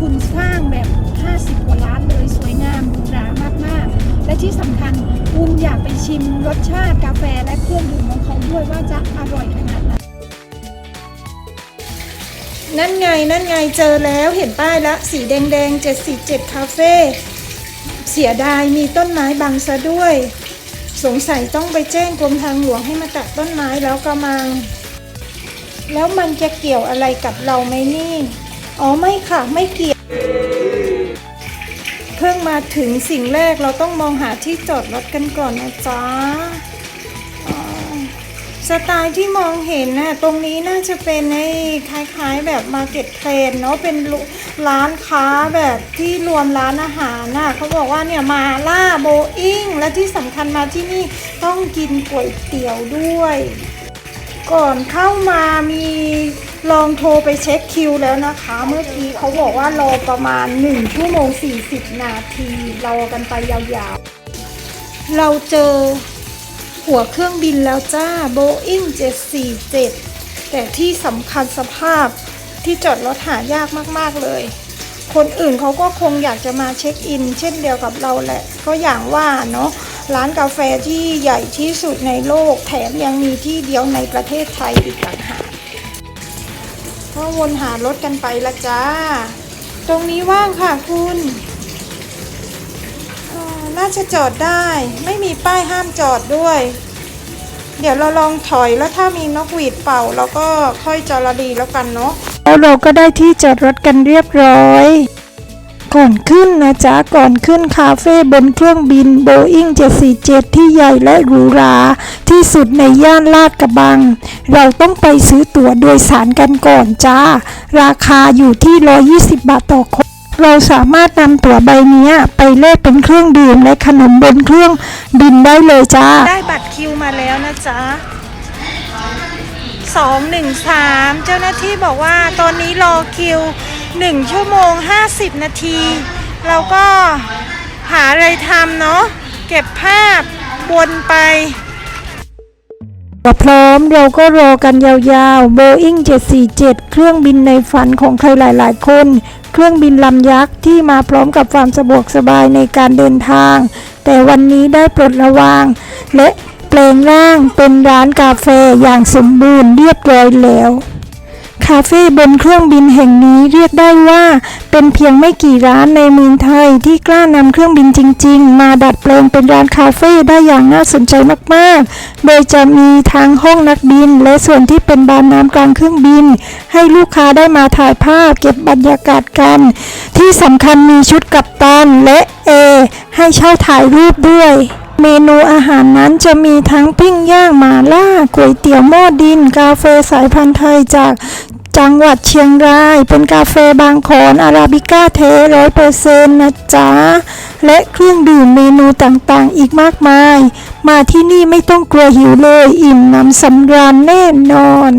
คุณสร้างแบบ 50 กว่าล้านเลยสวยงามหรูหรามากๆ และที่สำคัญคุณอยากไปชิมรสชาติกาแฟและเครื่องดื่มของเขาด้วยว่าจะอร่อยขนาดไหนนั่นไง นั่นไงเจอแล้วเห็นป้ายแล้วสีแดงๆ 747 คาเฟ่เสียดายมีต้นไม้บังซะด้วย สงสัยต้องไปแจ้งกรมทางหลวงให้มาตัดต้นไม้แล้วกรมัง แล้วมันจะเกี่ยวอะไรกับเราไหมนี่ อ๋อไม่ค่ะไม่เกี่ยว เพิ่งมาถึงสิ่งแรกเราต้องมองหาที่จอดรถกันก่อนนะจ๊ะสไตล์ที่มองเห็นน่ะตรงนี้น่าจะเป็นไอ้คล้ายๆแบบมาเก็ตเพลนเนาะเป็นร้านค้าแบบที่รวมร้านอาหารน่ะเขาบอกว่าเนี่ยมาล่าโบอิงและที่สำคัญมาที่นี่ต้องกินก๋วยเตี๋ยวด้วย ก่อนเข้ามามี ลองโทรไปเช็คคิวแล้วนะคะ เมื่อกี้เขาบอกว่ารอประมาณ 1 ชั่วโมง 40 นาทีรอกันไปยาวๆ เราเจอหัวเครื่องบินแล้วจ้า Boeing 747 แต่ที่สำคัญสภาพที่จอดรถหายากมากๆเลย คนอื่นเขาก็คงอยากจะมาเช็คอิน เช่นเดียวกับเราแหละ ก็อย่างว่าเนาะร้านกาแฟที่ใหญ่ที่สุดในโลกแถมยังมีที่เดียวในประเทศไทยอีกต่างหาก ก็วนหารถกันไปละจ้า ตรงนี้ว่างค่ะคุณน่าจะจอดได้ ไม่มีป้ายห้ามจอดด้วย เดี๋ยวเราลองถอยแล้วถ้ามีนกหวีดเป่าเราก็ค่อยจอรดีแล้วกันเนาะแล้วเราก็ได้ที่จอดรถกันเรียบร้อย ก่อนขึ้นนะจ๊ะ ก่อนขึ้นคาเฟ่บนเครื่องบิน Boeing 747 ที่ใหญ่และหรูหราที่สุดในย่านลาดกระบัง เราต้องไปซื้อตั๋วโดยสารกันก่อนจ้า ราคาอยู่ที่ 120 บาทต่อคนเราสามารถนำตั๋วใบนี้ไปแลกเป็นเครื่องดื่มและขนมบนเครื่องบินได้เลยจ้า ได้บัตรคิวมาแล้วนะจ๊ะ213 เจ้าหน้าที่บอกว่าตอนนี้รอคิว 1 ชั่วโมง 50 นาที เราก็หาอะไรทำเนาะเก็บภาพวนไปพร้อมเราก็รอกันยาวๆ Boeing 747 เครื่องบินในฝันของใครหลายๆ คน เครื่องบินลำยักษ์ที่มาพร้อมกับความสะดวกสบายในการเดินทาง แต่วันนี้ได้ปลดระวาง และแปลงร่างเป็นร้านกาแฟอย่างสมบูรณ์เรียบร้อยแล้ว คาเฟ่บนเครื่องบินแห่งนี้เรียกได้ว่า เป็นเพียงไม่กี่ร้านในเมืองไทยที่กล้านำเครื่องบินจริง ๆ มาดัดแปลงเป็นร้านคาเฟ่ได้อย่างน่าสนใจมากๆ โดยจะมีทั้งห้องนักบิน และส่วนที่เป็นบานน้ำกลางเครื่องบิน ให้ลูกค้าได้มาถ่ายภาพเก็บบรรยากาศกัน ที่สำคัญมีชุดกัปตันและเอให้เช่าถ่ายรูปด้วย เมนูอาหารนั้นจะมีทั้งปิ้งย่างหมาล่าก๋วยเตี๋ยวหม้อดิน กาแฟสายพันธุ์ไทยจากจังหวัดเชียงราย เป็นกาแฟบางขอนอาราบิก้าเทร้อยเปอร์เซ็นต์นะจ๊ะ และเครื่องดื่มเมนูต่างๆ อีกมากมาย มาที่นี่ไม่ต้องกลัวหิวเลย อิ่มน้ำสำราญแน่นอน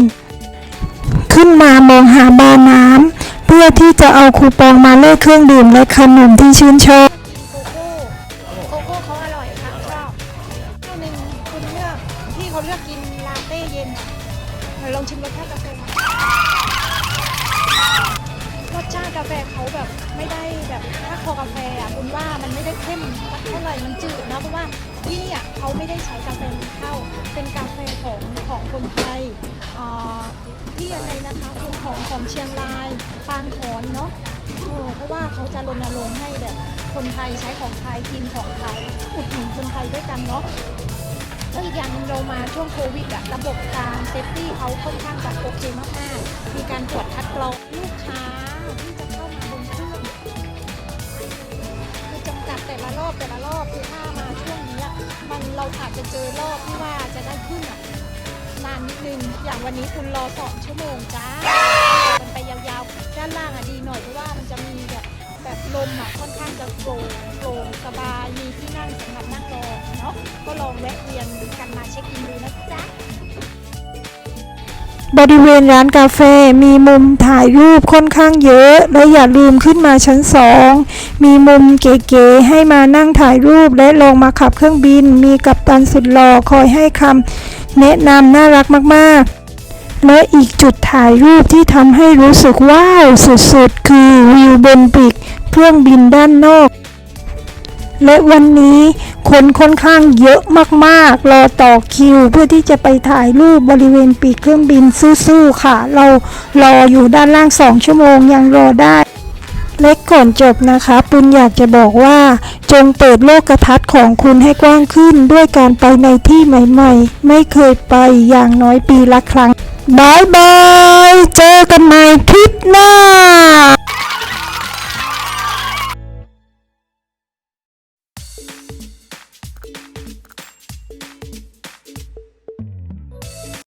ขึ้นมามองหาบาร์น้ำเพื่อที่จะเอาคูปองมาเลขเครื่องดื่มและขนมที่ชื่นชอบ ย็นลองชิมรสชาติกาแฟรสชาติกาแฟเขาแบบไม่ได้แบบถ้าคอกาแฟอะคุณว่ามันไม่ได้เข้มสักเท่าไหร่มันจืดนะเพราะว่าที่นี่อะเขาไม่ได้ใช้กาแฟเข้าเป็นกาแฟของของคนไทยที่อะไรนะคะเป็นของของเชียงรายปางขอนเนาะเออเพราะว่าเขาจะรณรงค์ให้แบบคนไทยใช้ของไทยกินของไทยอุดหนุนคนไทยด้วยกันเนาะ แล้วอีกอย่างหนึงเรามาช่วงโควิดอะระบบการเซฟตี้เขาค่อนข้างจะโอเคมากๆ มีการตรวจคัดกรองลูกค้าที่จะเข้ามาบนเครื่องคือจำกัดแต่ละรอบแต่ละรอบคือถ้ามาช่วงนี้มันเราอาจจะเจอรอบที่ว่าจะได้ขึ้นอะนานนิดนึง อย่างวันนี้คุณรอสองชั่วโมงจ้ามันไปยาวๆ ด้านล่างอะดีหน่อยเพราะว่ามันจะมีแบบแบบลมอะค่อนข้างจะโปร่งโปร่งสบายมี นาะก็ลองแวะเวียนกันมาเช็คอินดูนะจ๊ะบริเวณร้านกาแฟมีมุมถ่ายรูปค่อนข้างเยอะ และอย่าลืมขึ้นมาชั้นสองมีมุมเก๋ๆให้มานั่งถ่ายรูปและลองมาขับเครื่องบิน มีกัปตันสุดหล่อคอยให้คำแนะนำน่ารักมากๆ และอีกจุดถ่ายรูปที่ทำให้รู้สึกว้าวสุดๆ คือวิวบนปีกเครื่องบินด้านนอก และวันนี้คนค่อนข้างเยอะมากๆ รอต่อคิว เพื่อที่จะไปถ่ายรูปบริเวณปีกเครื่องบินสู้ๆค่ะ เรารออยู่ด้านล่างสองชั่วโมงยังรอได้ เล็กก่อนจบนะคะ ปุณอยากจะบอกว่า จงเปิดโลกทัศน์ของคุณให้กว้างขึ้น ด้วยการไปในที่ใหม่ๆ ไม่เคยไปอย่างน้อยปีละครั้งบายบาย เจอกันใหม่ที่